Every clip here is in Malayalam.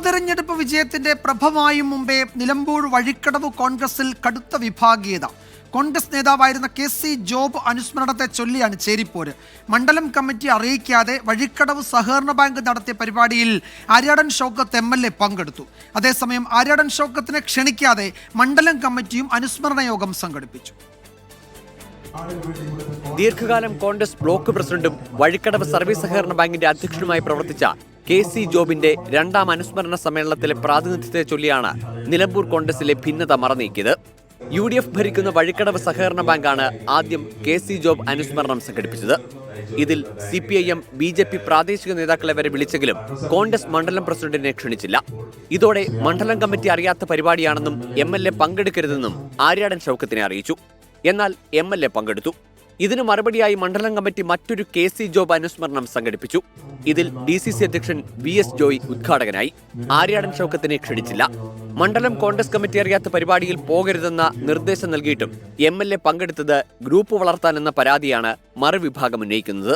ഉപതെരഞ്ഞെടുപ്പ് വിജയത്തിന്റെ പ്രഭമായും മുമ്പേ നിലമ്പൂർ വഴിക്കടവ് കോൺഗ്രസിൽ കടുത്ത വിഭാഗീയത. കോൺഗ്രസ് നേതാവായിരുന്ന കെ സി ജോബ് അനുസ്മരണത്തെ ചൊല്ലിയാണ് ചേരിപ്പോര്. മണ്ഡലം കമ്മിറ്റി അറിയിക്കാതെ വഴിക്കടവ് സഹകരണ ബാങ്ക് നടത്തിയ പരിപാടിയിൽ Aryadan Shoukath M L A പങ്കെടുത്തു. അതേസമയം ആര്യാടൻ ഷോക്കത്തിനെ ക്ഷണിക്കാതെ മണ്ഡലം കമ്മിറ്റിയും അനുസ്മരണ യോഗം സംഘടിപ്പിച്ചു. ദീർഘകാലം കോൺഗ്രസ് ബ്ലോക്ക് പ്രസിഡന്റും വഴിക്കടവ് സർവീസ് സഹകരണ ബാങ്കിന്റെ അധ്യക്ഷനുമായി പ്രവർത്തിച്ച കെ സി ജോബിന്റെ രണ്ടാം അനുസ്മരണ സമ്മേളനത്തിലെ പ്രാതിനിധ്യത്തെ ചൊല്ലിയാണ് നിലമ്പൂർ കോൺഗ്രസിലെ ഭിന്നത മറനീക്കിയത്. യു ഡി എഫ് ഭരിക്കുന്ന വഴിക്കടവ് സഹകരണ ബാങ്കാണ് ആദ്യം കെ സി ജോബ് അനുസ്മരണം സംഘടിപ്പിച്ചത്. ഇതിൽ C P I M B J P പ്രാദേശിക നേതാക്കളെ വരെ വിളിച്ചെങ്കിലും കോൺഗ്രസ് മണ്ഡലം പ്രസിഡന്റിനെ ക്ഷണിച്ചില്ല. ഇതോടെ മണ്ഡലം കമ്മിറ്റി അറിയാത്ത പരിപാടിയാണെന്നും എം എൽ എ പങ്കെടുക്കരുതെന്നും ആര്യാടൻ ഷൗക്കത്തിനെ അറിയിച്ചു. എന്നാൽ എം എൽ എ പങ്കെടുത്തു. ഇതിനു മറുപടിയായി മണ്ഡലം കമ്മിറ്റി മറ്റൊരു കെ സി ജോബ് അനുസ്മരണം സംഘടിപ്പിച്ചു. ഇതിൽ ഡി സി സി അധ്യക്ഷൻ വി എസ് ജോയ് ഉദ്ഘാടകനായി. ആര്യാടൻ ഷൗക്കത്തിനെ ക്ഷണിച്ചില്ല. മണ്ഡലം കോൺഗ്രസ് കമ്മിറ്റി അറിയാത്ത പരിപാടിയിൽ പോകരുതെന്ന നിർദ്ദേശം നൽകിയിട്ടും എം എൽ എ പങ്കെടുത്തത് ഗ്രൂപ്പ് വളർത്താനെന്ന പരാതിയാണ് മറുവിഭാഗം ഉന്നയിക്കുന്നത്.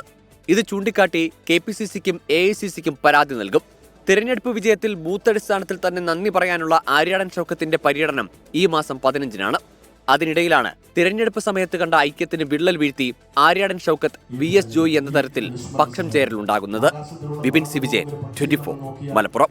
ഇത് ചൂണ്ടിക്കാട്ടി കെ പി സി സിക്കും എ ഐ സി സിക്കും പരാതി നൽകും. തിരഞ്ഞെടുപ്പ് വിജയത്തിൽ ബൂത്തടിസ്ഥാനത്തിൽ തന്നെ നന്ദി പറയാനുള്ള ആര്യാടൻ ഷൗക്കത്തിന്റെ പര്യടനം ഈ മാസം പതിനഞ്ചിനാണ്. അതിനിടയിലാണ് തിരഞ്ഞെടുപ്പ് സമയത്ത് കണ്ട ഐക്യത്തിന് വിള്ളൽ വീഴ്ത്തി ആര്യാടൻ ഷൗക്കത്ത് വി എസ് ജോയി എന്ന തരത്തിൽ പക്ഷം ചേരലുണ്ടാകുന്നത് Vipin C Vijayan twenty four Malappuram.